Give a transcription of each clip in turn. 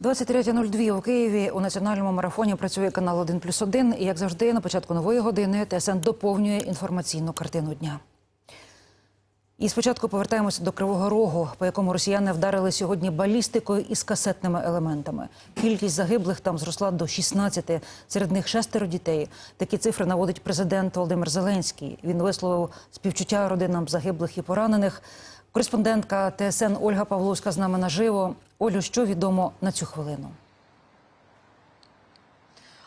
23.02 у Києві у національному марафоні працює канал 1 плюс 1. І як завжди, на початку нової години ТСН доповнює інформаційну картину дня. І спочатку повертаємося до Кривого Рогу, по якому росіяни вдарили сьогодні балістикою із касетними елементами. Кількість загиблих там зросла до 16, серед них шестеро дітей. Такі цифри наводить президент Володимир Зеленський. Він висловив співчуття родинам загиблих і поранених. Кореспондентка ТСН Ольга Павловська з нами наживо. Олю, що відомо на цю хвилину?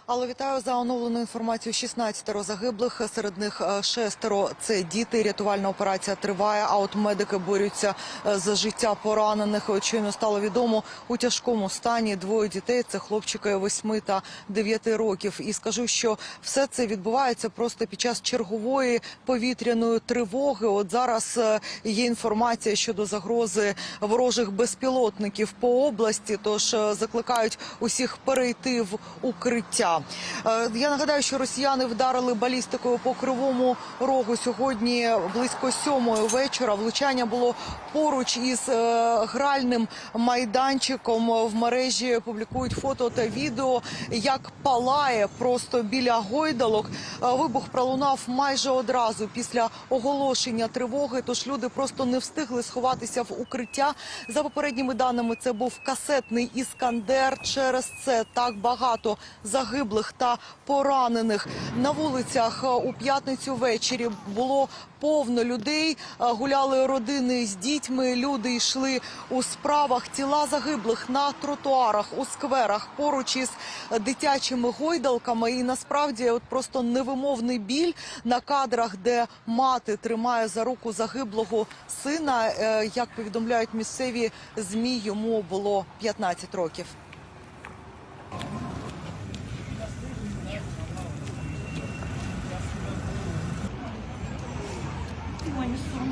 Алло, вітаю за оновлену інформацію. 16 загиблих, серед них е, шестеро – це діти. Рятувальна операція триває, а от медики борються е, за життя поранених. Щойно стало відомо, у тяжкому стані двоє дітей – це хлопчики 8 та 9 років. І скажу, що все це відбувається просто під час чергової повітряної тривоги. От зараз е, є інформація щодо загрози ворожих безпілотників по області, тож закликають усіх перейти в укриття. Е, Я нагадаю, що росіяни вдарили балістикою по кривому рогу сьогодні близько сьомої вечора. Влучання було поруч із е, гральним майданчиком. В мережі публікують фото та відео, як палає просто біля гойдалок. Е, Вибух пролунав майже одразу після оголошення тривоги. Тож люди просто не встигли сховатися в укриття. За попередніми даними, це був касетний іскандер. Через це так багато загиблих та поранених на вулицях е, у п'ятницю ввечері було повно людей. Е, Гуляли родини з дітьми. Люди йшли у справах. Тіла загиблих на тротуарах у скверах поруч із дитячими гойдалками. І насправді, от просто невимовний біль на кадрах, де мати тримає за руку загиблого сина. Е, Як повідомляють місцеві змі, йому було 15 років.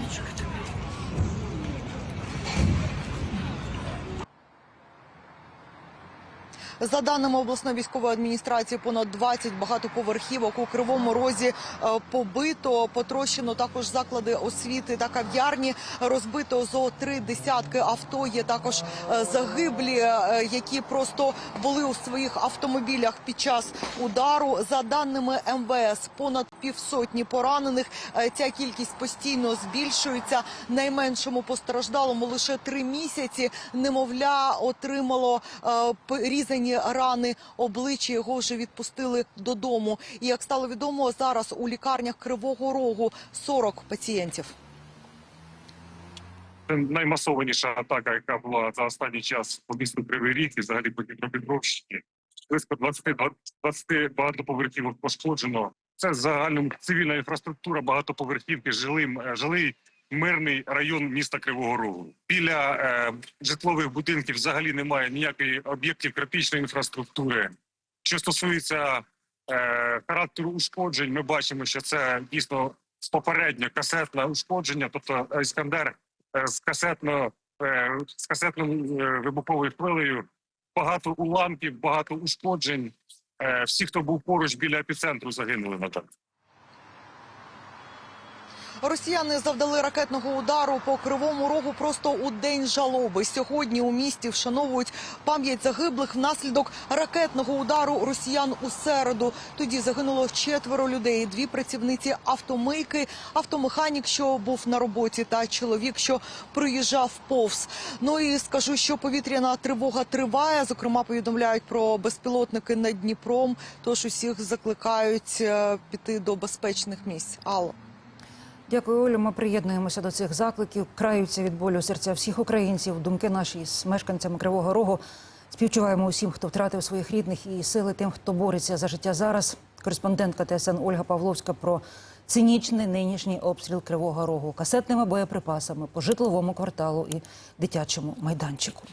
Моє За даними обласної військової адміністрації, понад 20 багатоповерхівок у кривому розі е, побито, потрощено також заклади освіти та кав'ярні. Розбито зо три десятки авто. Є також е, загиблі, е, які просто були у своїх автомобілях під час удару. За даними МВС, понад півсотні поранених. Ця кількість постійно збільшується. Найменшому постраждалому лише три місяці. Немовля отримало е, порізані рани обличчя. Його вже відпустили додому. І як стало відомо, зараз у лікарнях Кривого Рогу 40 пацієнтів. Це наймасованіша атака, яка була за останній час по місту Кривий Ріг і взагалі по Дніпропетровщині. Близько 20, 20 багатоповерхівок пошкоджено. Це загальна цивільна інфраструктура багатоповерхівки, жилий, е, жилий мирний район міста Кривого Рогу. Біля е, житлових будинків взагалі немає ніякої об'єктів критичної інфраструктури. Що стосується е, характеру ушкоджень, ми бачимо, що це дійсно попереднє касетне ушкодження, тобто Іскандер е, з касетно е, з касетною е, вибуховою хвилею. Багато уламків, багато ушкоджень. Е, Всі, хто був поруч біля епіцентру, загинули на жаль. Росіяни завдали ракетного удару по кривому рогу просто у день жалоби. Сьогодні у місті вшановують пам'ять загиблих внаслідок ракетного удару росіян у середу. Тоді загинуло четверо людей: дві працівниці автомийки, автомеханік, що був на роботі, та чоловік, що приїжджав повз. Ну і скажу, що повітряна тривога триває. Зокрема, повідомляють про безпілотники над Дніпром. Тож усіх закликають е, піти до безпечних місць. Алло. Дякую, Олю. Ми приєднуємося до цих закликів. Краються від болю серця всіх українців. Думки наші з мешканцями Кривого Рогу. Співчуваємо усім, хто втратив своїх рідних і сили тим, хто бореться за життя зараз. Кореспондентка ТСН Ольга Павловська про цинічний нинішній обстріл Кривого Рогу касетними боєприпасами по житловому кварталу і дитячому майданчику.